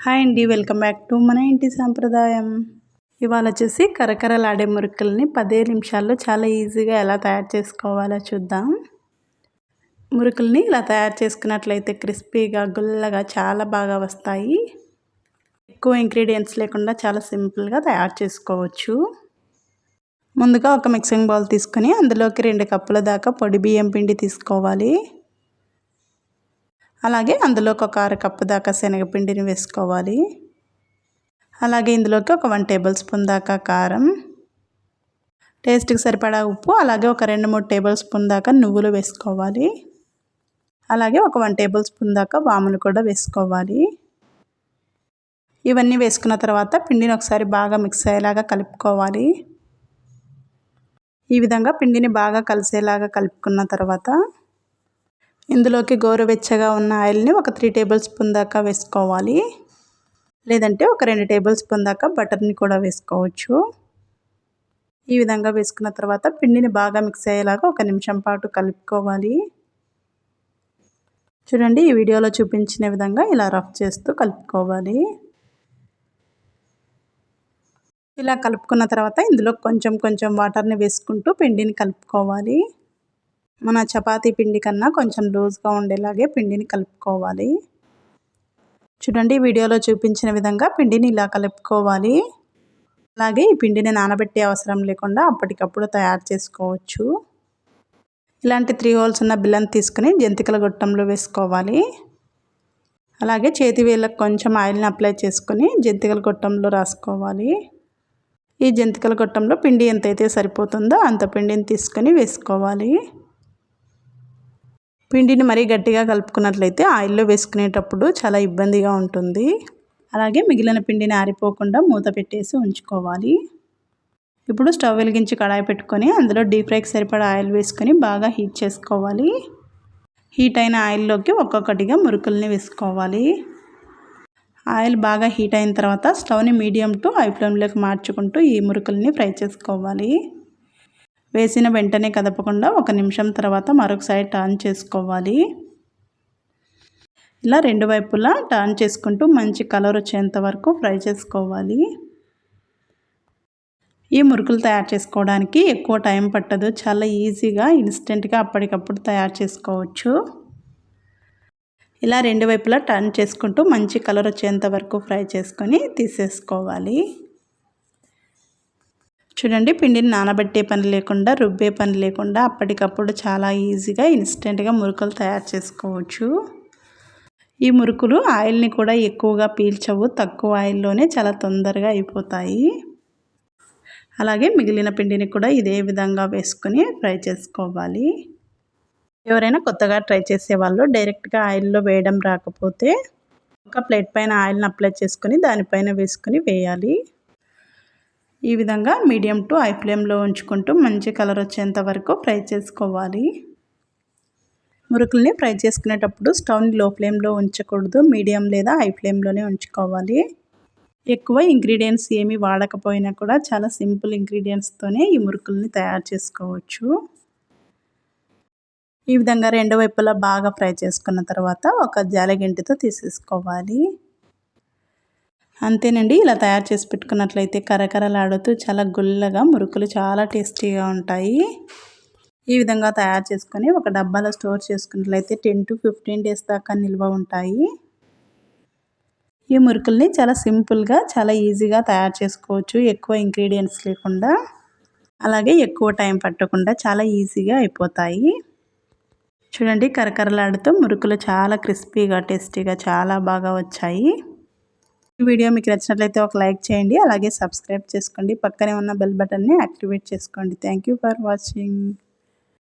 Hi అండి welcome back to మన ఇంటి సాంప్రదాయం. ఇవాళ వచ్చేసి కరకరలాడే మురుకుల్ని పదే నిమిషాల్లో చాలా ఈజీగా ఎలా తయారు చేసుకోవాలో చూద్దాం. మురుకుల్ని ఇలా తయారు చేసుకున్నట్లయితే క్రిస్పీగా గుల్లగా చాలా బాగా వస్తాయి. ఎక్కువ ఇంగ్రీడియంట్స్ లేకుండా చాలా సింపుల్గా తయారు చేసుకోవచ్చు. ముందుగా ఒక మిక్సింగ్ బౌల్ తీసుకొని అందులోకి రెండు కప్పుల దాకా పొడి బియ్యం పిండి తీసుకోవాలి. అలాగే అందులోకి ఒక అర కప్పు దాకా శనగపిండిని వేసుకోవాలి. అలాగే ఇందులోకి ఒక వన్ టేబుల్ స్పూన్ దాకా కారం. టేస్ట్కి సరిపడా ఉప్పు అలాగే ఒక రెండు మూడు టేబుల్ స్పూన్ దాకా నువ్వులు వేసుకోవాలి. అలాగే ఒక వన్ టేబుల్ స్పూన్ దాకా వాములు కూడా వేసుకోవాలి. ఇవన్నీ వేసుకున్న తర్వాత పిండిని ఒకసారి బాగా మిక్స్ అయ్యేలాగా కలుపుకోవాలి. ఈ విధంగా పిండిని బాగా కలిసేలాగా కలుపుకున్న తర్వాత ఇందులోకి గోరువెచ్చగా ఉన్న ఆయిల్ని ఒక త్రీ టేబుల్ స్పూన్ దాకా వేసుకోవాలి. లేదంటే ఒక రెండు టేబుల్ స్పూన్ దాకా బటర్ని కూడా వేసుకోవచ్చు. ఈ విధంగా వేసుకున్న తర్వాత పిండిని బాగా మిక్స్ అయ్యేలాగా ఒక నిమిషం పాటు కలుపుకోవాలి. చూడండి ఈ వీడియోలో చూపించిన విధంగా ఇలా రఫ్ చేస్తూ కలుపుకోవాలి. ఇలా కలుపుకున్న తర్వాత ఇందులో కొంచెం కొంచెం వాటర్ని వేసుకుంటూ పిండిని కలుపుకోవాలి. మన చపాతీ పిండి కన్నా కొంచెం లూజ్గా ఉండేలాగే పిండిని కలుపుకోవాలి. చూడండి వీడియోలో చూపించిన విధంగా పిండిని ఇలా కలుపుకోవాలి. అలాగే ఈ పిండిని నానబెట్టే అవసరం లేకుండా అప్పటికప్పుడు తయారు చేసుకోవచ్చు. ఇలాంటి త్రీ హోల్స్ ఉన్న బిల్లని తీసుకుని జంతికల గొట్టంలో వేసుకోవాలి. అలాగే చేతి వేళ్ళకు కొంచెం ఆయిల్ని అప్లై చేసుకొని జంతికల గొట్టంలో రాసుకోవాలి. ఈ జంతికల గొట్టంలో పిండి ఎంతైతే సరిపోతుందో అంత పిండిని తీసుకొని వేసుకోవాలి. పిండిని మరీ గట్టిగా కలుపుకున్నట్లయితే ఆయిల్లో వేసుకునేటప్పుడు చాలా ఇబ్బందిగా ఉంటుంది. అలాగే మిగిలిన పిండిని ఆరిపోకుండా మూత పెట్టేసి ఉంచుకోవాలి. ఇప్పుడు స్టవ్ వెలిగించి కడాయి పెట్టుకొని అందులో డీప్ ఫ్రైకి సరిపడా ఆయిల్ వేసుకొని బాగా హీట్ చేసుకోవాలి. హీట్ అయిన ఆయిల్లోకి ఒక్కొక్కటిగా మురుకుల్ని వేసుకోవాలి. ఆయిల్ బాగా హీట్ అయిన తర్వాత స్టవ్ని మీడియం టు హై ఫ్లేమ్లోకి మార్చుకుంటూ ఈ మురుకుల్ని ఫ్రై చేసుకోవాలి. వేసిన వెంటనే కదపకుండా ఒక నిమిషం తర్వాత మరొక సైడ్ టర్న్ చేసుకోవాలి. ఇలా రెండు వైపులా టర్న్ చేసుకుంటూ మంచి కలర్ వచ్చేంత వరకు ఫ్రై చేసుకోవాలి. ఈ మురుకులు తయారు చేసుకోవడానికి ఎక్కువ టైం పట్టదు. చాలా ఈజీగా ఇన్స్టెంట్గా అప్పటికప్పుడు తయారు చేసుకోవచ్చు. ఇలా రెండు వైపులా టర్న్ చేసుకుంటూ మంచి కలర్ వచ్చేంత వరకు ఫ్రై చేసుకొని తీసేసుకోవాలి. చూడండి పిండిని నానబెట్టే పని లేకుండా రుబ్బే పని లేకుండా అప్పటికప్పుడు చాలా ఈజీగా ఇన్స్టెంట్గా మురుకులు తయారు చేసుకోవచ్చు. ఈ మురుకులు ఆయిల్ని కూడా ఎక్కువగా పీల్చవు తక్కువ ఆయిల్లోనే చాలా తొందరగా అయిపోతాయి. అలాగే మిగిలిన పిండిని కూడా ఇదే విధంగా వేసుకొని ఫ్రై చేసుకోవాలి. ఎవరైనా కొత్తగా ట్రై చేసే వాళ్ళు డైరెక్ట్గా ఆయిల్లో వేయడం రాకపోతే ఒక ప్లేట్ పైన ఆయిల్ని అప్లై చేసుకొని దానిపైన వేసుకొని వేయాలి. ఈ విధంగా మీడియం టు హై ఫ్లేమ్లో ఉంచుకుంటూ మంచి కలర్ వచ్చేంత వరకు ఫ్రై చేసుకోవాలి. మురుకుల్ని ఫ్రై చేసుకునేటప్పుడు స్టవ్ని లో ఫ్లేమ్లో ఉంచకూడదు మీడియం లేదా హై ఫ్లేమ్లోనే ఉంచుకోవాలి. ఎక్కువ ఇంగ్రీడియంట్స్ ఏమి వాడకపోయినా కూడా చాలా సింపుల్ ఇంగ్రీడియంట్స్తోనే ఈ మురుకుల్ని తయారు చేసుకోవచ్చు. ఈ విధంగా రెండు వైపులా బాగా ఫ్రై చేసుకున్న తర్వాత ఒక జాలగింటితో తీసేసుకోవాలి. అంతేనండి ఇలా తయారు చేసి పెట్టుకున్నట్లయితే కరకరలాడుతూ చాలా గుల్లగా మురుకులు చాలా టేస్టీగా ఉంటాయి. ఈ విధంగా తయారు చేసుకొని ఒక డబ్బాలో స్టోర్ చేసుకున్నట్లయితే టెన్ టు ఫిఫ్టీన్ డేస్ దాకా నిల్వ ఉంటాయి. ఈ మురుకుల్ని చాలా సింపుల్గా చాలా ఈజీగా తయారు చేసుకోవచ్చు ఎక్కువ ఇంగ్రీడియంట్స్ లేకుండా. అలాగే ఎక్కువ టైం పట్టకుండా చాలా ఈజీగా అయిపోతాయి. చూడండి కరకరలాడుతూ మురుకులు చాలా క్రిస్పీగా టేస్టీగా చాలా బాగా వచ్చాయి. వీడియో మీకు నచ్చినట్లయితే ఒక లైక్ చేయండి అలాగే సబ్స్క్రైబ్ చేసుకోండి. పక్కనే ఉన్న బెల్ బటన్ని యాక్టివేట్ చేసుకోండి. Thank for watching